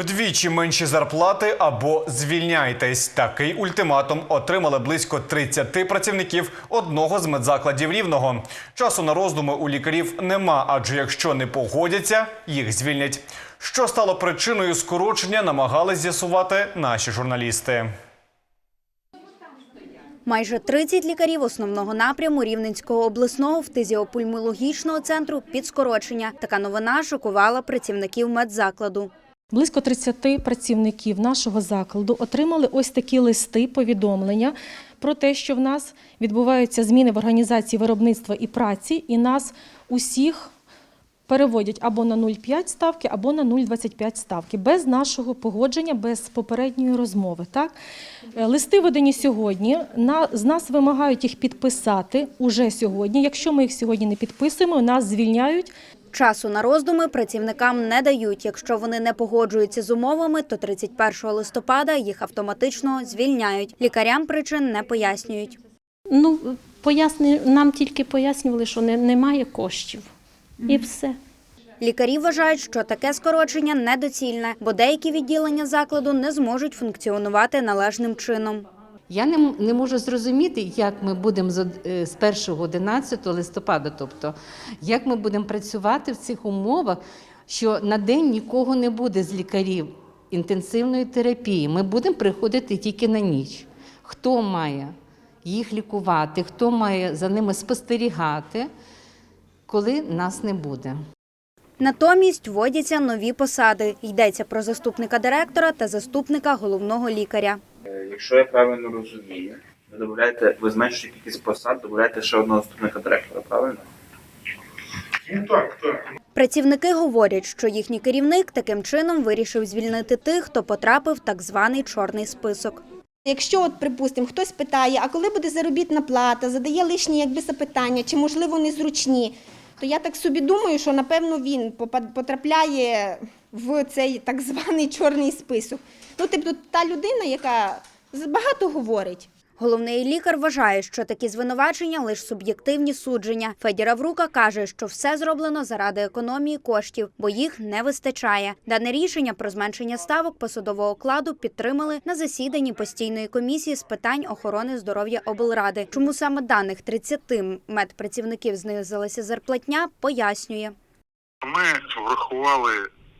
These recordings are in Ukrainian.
Вдвічі менші зарплати або звільняйтесь. Такий ультиматум отримали близько 30 працівників одного з медзакладів рівного. Часу на роздуми у лікарів нема, адже якщо не погодяться, їх звільнять. Що стало причиною скорочення, намагались з'ясувати наші журналісти. Майже 30 лікарів основного напряму Рівненського обласного фтизіопульмологічного центру під скорочення. Така новина шокувала працівників медзакладу. Близько 30 працівників нашого закладу отримали ось такі листи, повідомлення про те, що в нас відбуваються зміни в організації виробництва і праці, і нас усіх переводять або на 0,5 ставки, або на 0,25 ставки, без нашого погодження, без попередньої розмови. Так? Е, Листи видані сьогодні. На, з нас вимагають їх підписати уже сьогодні. Якщо ми їх сьогодні не підписуємо, нас звільняють Часу на роздуми працівникам не дають. Якщо вони не погоджуються з умовами, то 31 листопада їх автоматично звільняють. Лікарям причин не пояснюють. Ну, поясни, нам тільки пояснювали, що не, немає коштів. І все. Лікарі вважають, що таке скорочення недоцільне, бо деякі відділення закладу не зможуть функціонувати належним чином. Я не, не можу зрозуміти, як ми будемо з е, з 1 11 листопада, тобто як ми будемо працювати в цих умовах, що на день нікого не буде з лікарів інтенсивної терапії. Ми будемо приходити тільки на ніч. Хто має їх лікувати, хто має за ними спостерігати, коли нас не буде. Натомість вводяться нові посади. Йдеться про заступника директора та заступника головного лікаря. Е, Якщо я правильно розумію, ви додаєте, ви зменшуєте кількість посад, додаєте ще одного заступника директора, правильно? Ну так, так. Працівники говорять, що їхній керівник таким чином вирішив звільнити тих, хто потрапив в так званий чорний список. Якщо, от, припустимо, хтось питає, а коли буде заробітна плата, задає лишні якби запитання, чи можливо незручні, то я так собі думаю, що напевно він потрапляє в цей так званий чорний список. Ну, тобто та людина, яка багато говорить. Головний лікар вважає, що такі звинувачення лише суб'єктивні судження. Федір Аврука каже, що все зроблено заради економії коштів, бо їх не вистачає. Дане рішення про зменшення ставок посадового окладу підтримали на засіданні постійної комісії з питань охорони здоров'я облради. Чому саме даних 30 медпрацівників знизилася зарплатня, пояснює. Ми врахували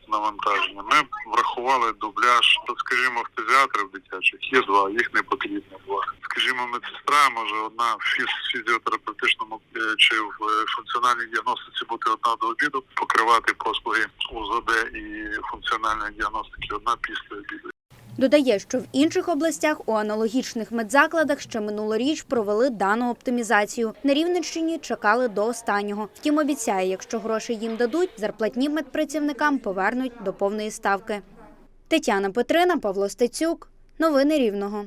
навантаження, ми врахували дубляж. Скажімо, в фтизіатрів дитячих є два, їх не потрібно два. Скажімо, медсестра може одна в фіз- фізіотерапевтичному е, чи в е, функціональній діагностиці бути одна до обіду, покривати послуги УЗД і функціональної діагностики одна після обіду. Додає, що в інших областях у аналогічних медзакладах ще минулоріч провели дану оптимізацію. На Рівненщині чекали до останнього. Втім, обіцяє, якщо гроші їм дадуть, зарплатні медпрацівникам повернуть до повної ставки. Тетяна Петрина, Павло Стецюк. Новини Рівного.